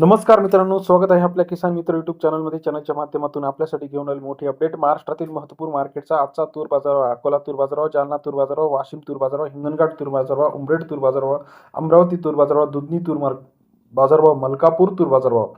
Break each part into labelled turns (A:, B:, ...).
A: नमस्कार मित्रांनो स्वागत आहे आपल्या किसान मित्र युट्यूब चॅनलमध्ये चॅनलच्या माध्यमातून आपल्यासाठी घेऊन आली मोठी अपडेट महाराष्ट्रातील महत्त्वपूर्ण मार्केटचा आजचा तूर बाजारावर अकोला तूर बाजारावर जालना तूर बाजारावर वाशिम तूर बाजारावर हिंगणघाट तूर बाजारावर उमरेड तूर बाजारावर अमरावती तूर बाजारावर दुधनी तूर मार्क बाजारभाव मलकापूर तूर बाजारभाव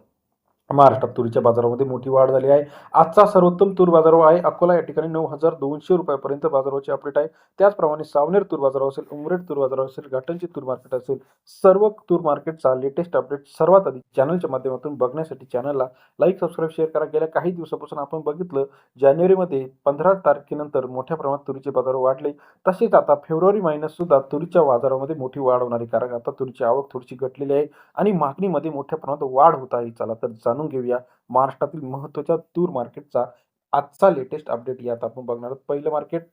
A: महाराष्ट्रात तुरीच्या बाजारामध्ये मोठी वाढ झाली आहे. आजचा सर्वोत्तम तूर बाजार आहे. अकोला या ठिकाणी नऊ हजार दोनशे रुपयापर्यंत बाजाराची अपडेट आहे. त्याचप्रमाणे सावनेर तूर बाजार असेल उमरेड तूर बाजार असेल घाटंची तूर मार्केट असेल सर्व तूर मार्केटचा लेटेस्ट अपडेट सर्वात आधी चॅनलच्या माध्यमातून बघण्यासाठी चॅनलला लाईक सबस्क्राईब शेअर करा. गेल्या काही दिवसापासून आपण बघितलं जानेवारीमध्ये पंधरा तारखेनंतर मोठ्या प्रमाणात तुरीचे बाजार वाढले. तसेच आता फेब्रुवारी महिन्यात सुद्धा तुरीच्या बाजारामध्ये मोठी वाढ होणार आहे. कारण आता तुरीची आवक थोडीशी घटलेली आहे आणि मागणीमध्ये मोठ्या प्रमाणात वाढ होत आहे. चला तर जाणून घेऊया. महाराष्ट्रातील महत्त्वाच्या तूर मार्केटचा आजचा लेटेस्ट अपडेट यात आपण बघणार आहोत. पहिलं मार्केट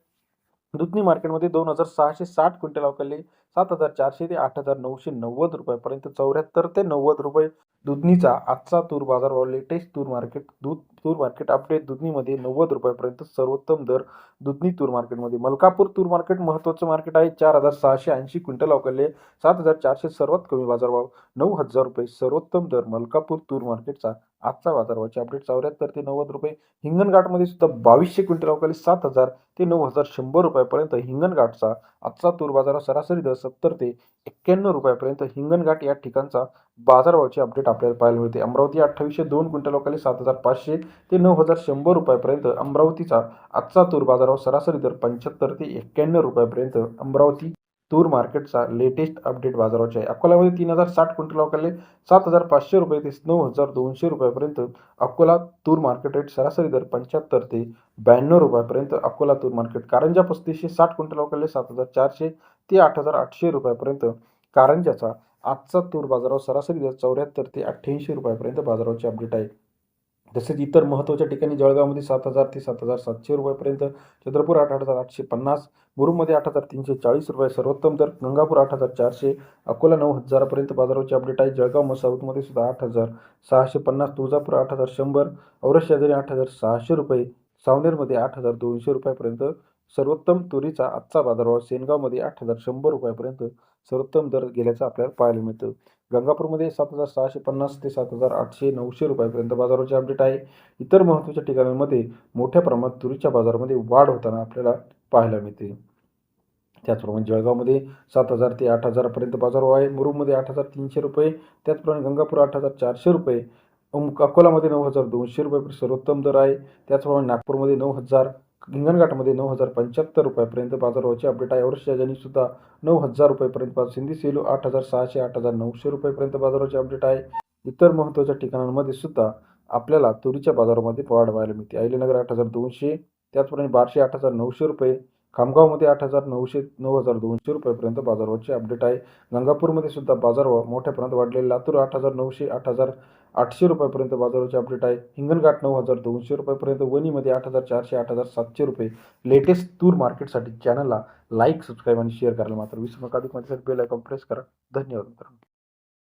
A: दुधनी मार्केटमध्ये दोन हजार सहाशे साठ क्विंटल अवकाले सात हजार चारशे ते आठ हजार नऊशे नव्वद रुपयापर्यंत चौऱ्याहत्तर ते नव्वद रुपये दुधनीचा आजचा तूर बाजारभाव लेटेस्ट तूर मार्केट दूध तूर मार्केट अपडेट दुधनीमध्ये नव्वद रुपयापर्यंत सर्वोत्तम दर दुधनी तूर मार्केटमध्ये मलकापूर तूर मार्केट महत्त्वाचं मार्केट आहे. चार हजार सहाशे ऐंशी क्विंटल अवकाले सात हजार चारशे सर्वात कमी बाजारभाव नऊ हजार रुपये सर्वोत्तम दर मलकापूर तूर मार्केटचा आजचा बाजारभावाचे अपडेट चौऱ्याहत्तर ते नव्वद रुपये. हिंगणघाटमध्ये सुद्धा बावीसशे क्विंटल अवकाली सात हजार ते नऊ हजार शंभर रुपयापर्यंत हिंगणघाटचा आजचा तूर बाजार सरासरी दर सत्तर ते एक्क्याण्णव रुपयापर्यंत हिंगणघाट या ठिकाणचा बाजारभावाची अपडेट आपल्याला पाहायला मिळते. अमरावती अठ्ठावीसशे दोन क्विंटल लोकांनी सात हजार पाचशे ते नऊ हजार शंभर रुपयापर्यंत. अमरावतीचा आजचा तूर बाजारभाव सरासरी दर पंच्याहत्तर ते एक्क्याण्णव रुपयापर्यंत. अमरावती तूर मार्केटचा लेटेस्ट अपडेट बाजाराचे आहे. अकोल्यामध्ये तीन हजार साठ क्विंटल अवकाले सात हजार पाचशे रुपये ते नऊ हजार दोनशे रुपयापर्यंत. अकोला तूर मार्केट रेट सरासरी दर पंच्याहत्तर ते ब्याण्णव रुपयापर्यंत. अकोला तूर मार्केट कारंजा पस्तीसशे साठ क्विंटल अवकाले सात हजार चारशे ते आठ हजार आठशे रुपयापर्यंत. कारंजाचा आजचा तूर बाजारावर सरासरी दर चौऱ्याहत्तर ते अठ्ठ्याऐंशी रुपयापर्यंत बाजाराचे अपडेट आहे. तसेच इतर महत्त्वाच्या ठिकाणी जळगावमध्ये सात हजार ते सात हजार सातशे रुपयापर्यंत चंद्रपूर आठ हजार आठशे पन्नास मुरुममध्ये आठ हजार तीनशे चाळीस रुपये सर्वोत्तम दर गंगापूर आठ हजार चारशे अकोला नऊ हजारापर्यंत बाजाराचे अपडेट आहे. जळगाव मसाऊतमध्ये सुद्धा आठ हजार सहाशे पन्नास तुळजापूर आठ हजार शंभर औरस शेजारी आठ हजार सहाशे रुपये सावनेरमध्ये आठ हजार दोनशे रुपयापर्यंत सर्वोत्तम तुरीचा आजचा बाजारभाव सेनगावमध्ये आठ हजार शंभर रुपयापर्यंत सर्वोत्तम दर गेल्याचं आपल्याला पाहायला मिळतं. गंगापूरमध्ये सात हजार सहाशे पन्नास ते सात हजार आठशे नऊशे रुपयापर्यंत बाजाराचे अपडेट आहे. इतर महत्त्वाच्या ठिकाणांमध्ये मोठ्या प्रमाणात तुरीच्या बाजारामध्ये वाढ होताना आपल्याला पाहायला मिळते. त्याचप्रमाणे जळगावमध्ये सात हजार ते आठ हजारापर्यंत बाजारभाव आहे. मुरुममध्ये आठ हजार तीनशे रुपये त्याचप्रमाणे गंगापूर आठ हजार चारशे रुपये अम- अकोलामध्ये नऊ हजार दोनशे रुपये सर्वोत्तम दर आहे. त्याचप्रमाणे नागपूरमध्ये नऊ हजार हिंगणघाटमध्ये नऊ हजार पंच्याहत्तर रुपयापर्यंत बाजारभावाची अपडेट आहे. औरंगाबाद सुद्धा नऊ हजार रुपयेपर्यंत सिंधी सेलू आठ हजार सहाशे आठ हजार नऊशे रुपयेपर्यंत बाजाराचे अपडेट आहे. इतर महत्त्वाच्या ठिकाणांमध्ये सुद्धा आपल्याला तुरीच्या बाजारामध्ये वाढ व्हायला मिळते. अहिलेनगर आठ हजार दोनशे त्याचप्रमाणे बारशे आठ हजार नऊशे रुपये खामगावमध्ये आठ हजार नऊशे नऊ हजार दोनशे रुपयापर्यंत बाजारभावाची अपडेट आहे. गंगापूरमध्ये सुद्धा बाजारभाव मोठ्या प्रमाणात वाढलेले लातूर आठ हजार नऊशे आठ हजार आठशे रुपयापर्यंत बाजाराची अपडेट आहे. हिंगणघाट नऊ हजार दोनशे रुपयापर्यंत वणीमध्ये आठ हजार चारशे आठ हजार सातशे रुपये. लेटेस्ट तूर मार्केटसाठी चॅनलला लाईक सबस्क्राईब आणि शेअर करायला मात्र विसरू नका. अधिक माहितीसाठी बेल आयकॉन प्रेस करा. धन्यवाद मित्रांनो.